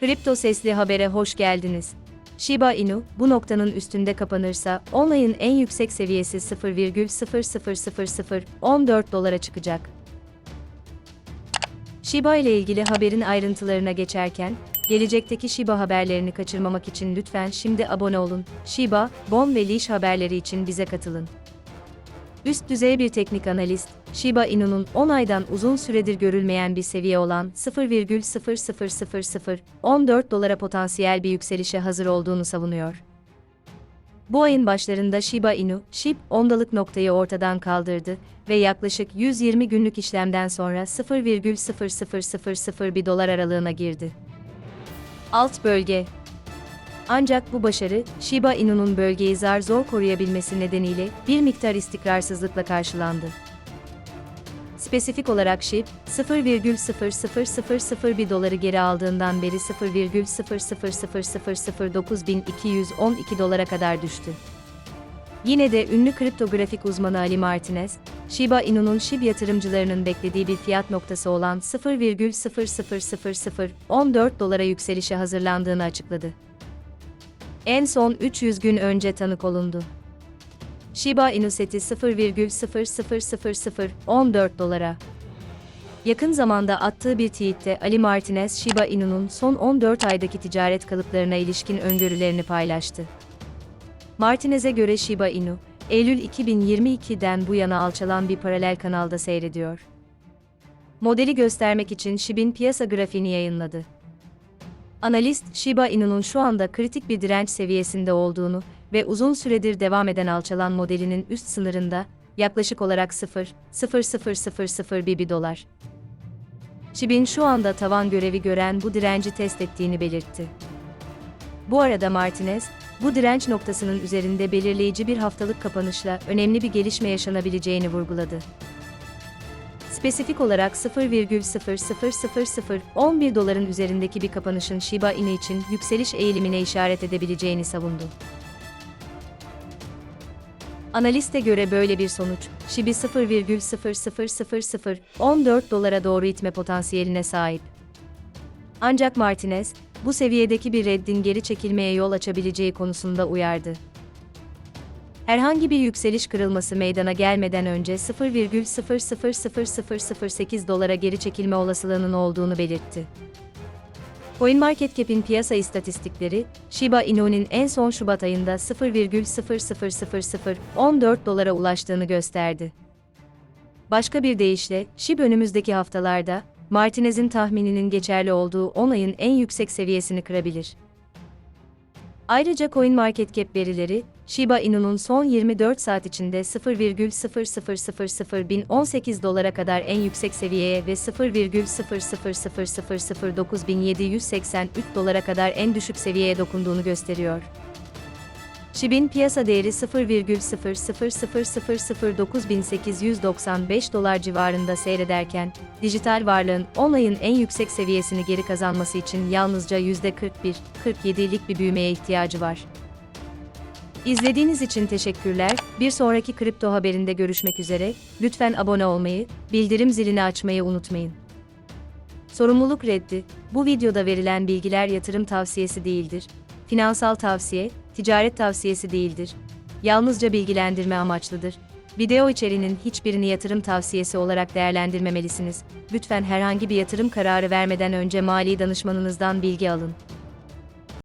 Kripto Sesli Haber'e hoş geldiniz. Shiba Inu, bu noktanın üstünde kapanırsa, online'ın en yüksek seviyesi 0,00014 dolara çıkacak. Shiba ile ilgili haberin ayrıntılarına geçerken, gelecekteki Shiba haberlerini kaçırmamak için lütfen şimdi abone olun. Shiba, Bon ve Leash haberleri için bize katılın. Üst düzey bir teknik analist, Shiba Inu'nun 10 aydan uzun süredir görülmeyen bir seviye olan 0,00014 dolara potansiyel bir yükselişe hazır olduğunu savunuyor. Bu ayın başlarında Shiba Inu, SHIB, ondalık noktayı ortadan kaldırdı ve yaklaşık 120 günlük işlemden sonra 0,00001 dolar aralığına girdi. Alt bölge ancak bu başarı, Shiba Inu'nun bölgeyi zar zor koruyabilmesi nedeniyle bir miktar istikrarsızlıkla karşılandı. Spesifik olarak SHIB, 0,00001 doları geri aldığından beri 0,00009.212 dolara kadar düştü. Yine de ünlü kriptografik uzmanı Ali Martinez, Shiba Inu'nun SHIB yatırımcılarının beklediği bir fiyat noktası olan 0,00014 dolara yükselişe hazırlandığını açıkladı. En son 300 gün önce tanık olundu. Shiba Inu seti 0,00014 dolara. Yakın zamanda attığı bir tweette Ali Martinez Shiba Inu'nun son 14 aydaki ticaret kalıplarına ilişkin öngörülerini paylaştı. Martinez'e göre Shiba Inu, Eylül 2022'den bu yana alçalan bir paralel kanalda seyrediyor. Modeli göstermek için SHIB'in piyasa grafiğini yayınladı. Analist, Shiba Inu'nun şu anda kritik bir direnç seviyesinde olduğunu ve uzun süredir devam eden alçalan modelinin üst sınırında, yaklaşık olarak 0,00001 dolar. SHIB'in şu anda tavan görevi gören bu direnci test ettiğini belirtti. Bu arada Martinez, bu direnç noktasının üzerinde belirleyici bir haftalık kapanışla önemli bir gelişme yaşanabileceğini vurguladı. Spesifik olarak 0,00011 doların üzerindeki bir kapanışın Shiba Inu için yükseliş eğilimine işaret edebileceğini savundu. Analiste göre böyle bir sonuç, SHIB'i 0,00014 dolara doğru itme potansiyeline sahip. Ancak Martinez, bu seviyedeki bir reddin geri çekilmeye yol açabileceği konusunda uyardı. Herhangi bir yükseliş kırılması meydana gelmeden önce 0,00008 dolara geri çekilme olasılığının olduğunu belirtti. CoinMarketCap'in piyasa istatistikleri, Shiba Inu'nun en son Şubat ayında 0,00014 dolara ulaştığını gösterdi. Başka bir deyişle, SHIB önümüzdeki haftalarda, Martinez'in tahmininin geçerli olduğu 10 ayın en yüksek seviyesini kırabilir. Ayrıca CoinMarketCap verileri, Shiba Inu'nun son 24 saat içinde 0,0001018 dolara kadar en yüksek seviyeye ve 0,00009.783 dolara kadar en düşük seviyeye dokunduğunu gösteriyor. SHIB'in piyasa değeri 0,00009.895 dolar civarında seyrederken, dijital varlığın 10 ayın en yüksek seviyesini geri kazanması için yalnızca %41-47'lik bir büyümeye ihtiyacı var. İzlediğiniz için teşekkürler. Bir sonraki kripto haberinde görüşmek üzere. Lütfen abone olmayı, bildirim zilini açmayı unutmayın. Sorumluluk reddi. Bu videoda verilen bilgiler yatırım tavsiyesi değildir. Finansal tavsiye, ticaret tavsiyesi değildir. Yalnızca bilgilendirme amaçlıdır. Video içeriğinin hiçbirini yatırım tavsiyesi olarak değerlendirmemelisiniz. Lütfen herhangi bir yatırım kararı vermeden önce mali danışmanınızdan bilgi alın.